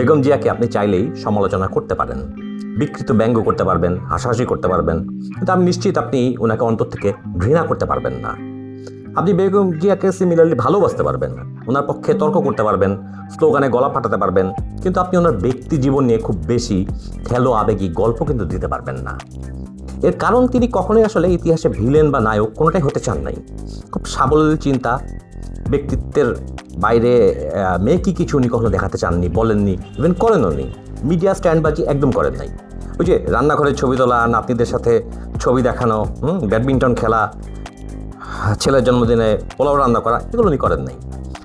বেগম জিয়াকে আপনি চাইলেই সমালোচনা করতে পারেন, বিকৃত ব্যঙ্গ করতে পারবেন, হাসাহাসি করতে পারবেন, কিন্তু আমি নিশ্চিত আপনি ওনাকে অন্তর থেকে ঘৃণা করতে পারবেন না। আপনি বেগম জিয়াকে সিমিলারলি ভালোবাসতে পারবেন, ওনার পক্ষে তর্ক করতে পারবেন, স্লোগানে গলা ফাটাতে পারবেন, কিন্তু আপনি ওনার ব্যক্তি জীবন নিয়ে খুব বেশি খেলো, আবেগী গল্প কিন্তু দিতে পারবেন না। এর কারণ তিনি কখনোই আসলে ইতিহাসে ভিলেন বা নায়ক কোনোটাই হতে চান নাই। খুব সাবলীল চিন্তা ব্যক্তিত্বের বাইরে আহ, মেয়েকে কিছু উনি কখনো দেখাতে চাননি বলেননি ইভেন করেনও নি। মিডিয়া স্ট্যান্ডবাজি একদম করেন নাই। ওই যে রান্নাঘরে ছবি তোলা নাতনিদের সাথে ছবি দেখানো ব্যাডমিন্টন খেলা ছেলের জন্মদিনে পোলাও রান্না করা এগুলো উনি করেন নাই।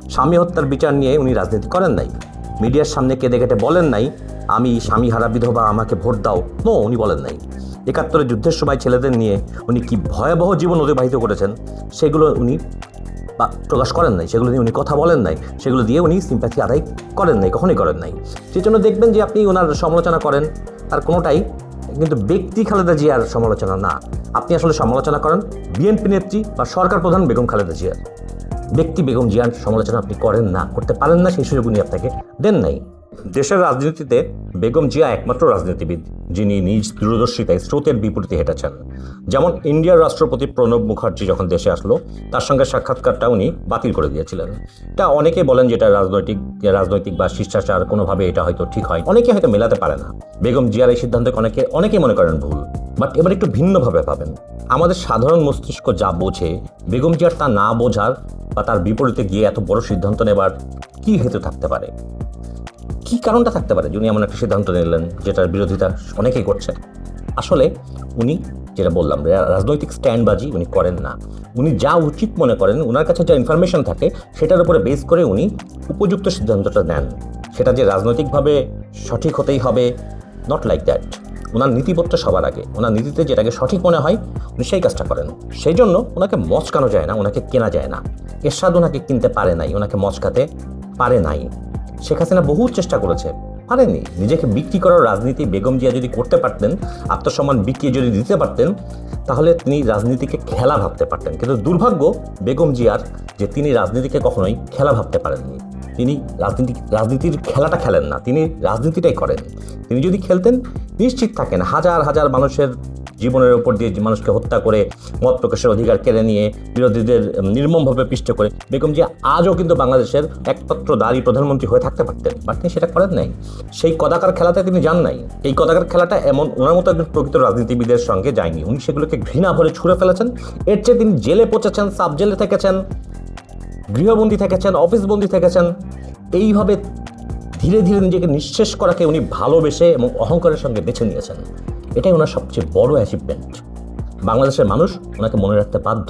স্বামী হত্যার বিচার নিয়ে উনি রাজনীতি করেন নাই। মিডিয়ার সামনে কেঁদে কেটে বলেন নাই আমি স্বামী হারা বিধবা আমাকে ভোট দাও। নো উনি বলেন নাই। একাত্তরের যুদ্ধের সময় ছেলেদের নিয়ে উনি কি ভয়াবহ জীবন অতিবাহিত করেছেন সেগুলো উনি বা প্রকাশ করেন নাই, সেগুলো নিয়ে উনি কথা বলেন নাই, সেগুলো দিয়ে উনি সিম্প্যাথি আদায় করেন নাই, কখনোই করেন নাই। সেই জন্য দেখবেন যে আপনি ওনার সমালোচনা করেন তার কোনোটাই কিন্তু ব্যক্তি খালেদা জিয়ার সমালোচনা না। আপনি আসলে সমালোচনা করেন বিএনপি নেত্রী বা সরকার প্রধান বেগম খালেদা জিয়ার। ব্যক্তি বেগম জিয়ার সমালোচনা আপনি করেন না, করতে পারেন না, সেই সুযোগ উনি আপনাকে দেন নাই। দেশের রাজনীতিতে বেগম জিয়া একমাত্র রাজনীতিবিদ, যিনি নিজ দূরদর্শিতায় স্রোতের বিপরীতে হেঁটেছেন। যেমন ইন্ডিয়ার রাষ্ট্রপতি প্রণব মুখার্জি যখন দেশে আসলো, তার সঙ্গে সাক্ষাৎকারটা উনি বাতিল করে দিয়েছিলেন। তা অনেকে বলেন যেটা রাজনৈতিক রাজনৈতিক বা শিষ্টাচার, কোনোভাবে এটা হয়তো ঠিক হয়। অনেকে হয়তো মেলাতে পারে না। বেগম জিয়ার এই সিদ্ধান্তকে অনেকে, অনেকেই মনে করেন ভুল। বাট এবার একটু ভিন্নভাবে ভাবেন। আমাদের সাধারণ মস্তিষ্ক যা বোঝে, বেগম জিয়ার তা না বোঝার বা তার বিপরীতে গিয়ে এত বড় সিদ্ধান্ত নেবার কি হেতু থাকতে পারে? কি কারণটা থাকতে পারে? যে উনি এমন একটা সিদ্ধান্ত নিলেন যেটার বিরোধিতা অনেকেই করছে। আসলে উনি যেটা বললাম রাজনৈতিক স্ট্যান্ডবাজি উনি করেন না। উনি যা উচিত মনে করেন ওনার কাছে যা ইনফরমেশন থাকে, সেটার উপরে বেস করে উনি উপযুক্ত সিদ্ধান্তটা নেন। সেটা যে রাজনৈতিকভাবে সঠিক হতেই হবে নট লাইক দ্যাট ওনার নীতিবোধটা সবার আগে। ওনার নীতিতে যেটাকে সঠিক মনে হয়, উনি সেই কাজটা করেন। সেই জন্য ওনাকে মচকানো যায় না ওনাকে কেনা যায় না। এরশাদ ওনাকে কিনতে পারে নাই ওনাকে মচকাতে পারে নাই। শেখ হাসিনা বহু চেষ্টা করেছে। পারেনি। নিজেকে বিক্রি করার রাজনীতি বেগম জিয়া যদি করতে পারতেন, আত্মসম্মান বিক্রি যদি দিতে পারতেন, তাহলে তিনি রাজনীতিকে খেলা ভাবতে পারতেন। কিন্তু দুর্ভাগ্য, বেগম জিয়ার যে তিনি রাজনীতিকে কখনোই খেলা ভাবতে পারেননি। তিনি রাজনীতি, রাজনীতির খেলাটা খেলেন না। তিনি রাজনীতিটাই করেন। তিনি যদি খেলতেন, নিশ্চিত থাকেন, হাজার হাজার মানুষের জীবনের উপর দিয়ে মানুষকে হত্যা করে, মত প্রকাশের অধিকার কেড়ে নিয়ে বিরোধীদের নির্মমভাবে পিষ্ট করে, বেগম জিয়া আজও কিন্তু বাংলাদেশের একমাত্র দাঁড়ি প্রধানমন্ত্রী হয়ে থাকতে পারতেন। বাট তিনি সেটা করেন নাই। সেই কদাকার খেলাতে তিনি যান নাই। এই কদাকার খেলাটা এমন ওনার মতো একজন প্রকৃত রাজনীতিবিদের সঙ্গে যায়নি। উনি সেগুলোকে ঘৃণা ভরে ছুঁড়ে ফেলেছেন। এর চেয়ে তিনি জেলে পচেছেন সাব জেলে থেকেছেন, গৃহবন্দী থেকেছেন অফিস বন্দী থেকেছেন। এইভাবে ধীরে ধীরে নিজেকে নিঃশেষ করাকে উনি ভালোবেসে এবং অহংকারের সঙ্গে বেছে নিয়েছেন। এটাই ওনার সবচেয়ে বড় অ্যাচিভমেন্ট বাংলাদেশের মানুষ ওনাকে মনে রাখতে বাধ্য।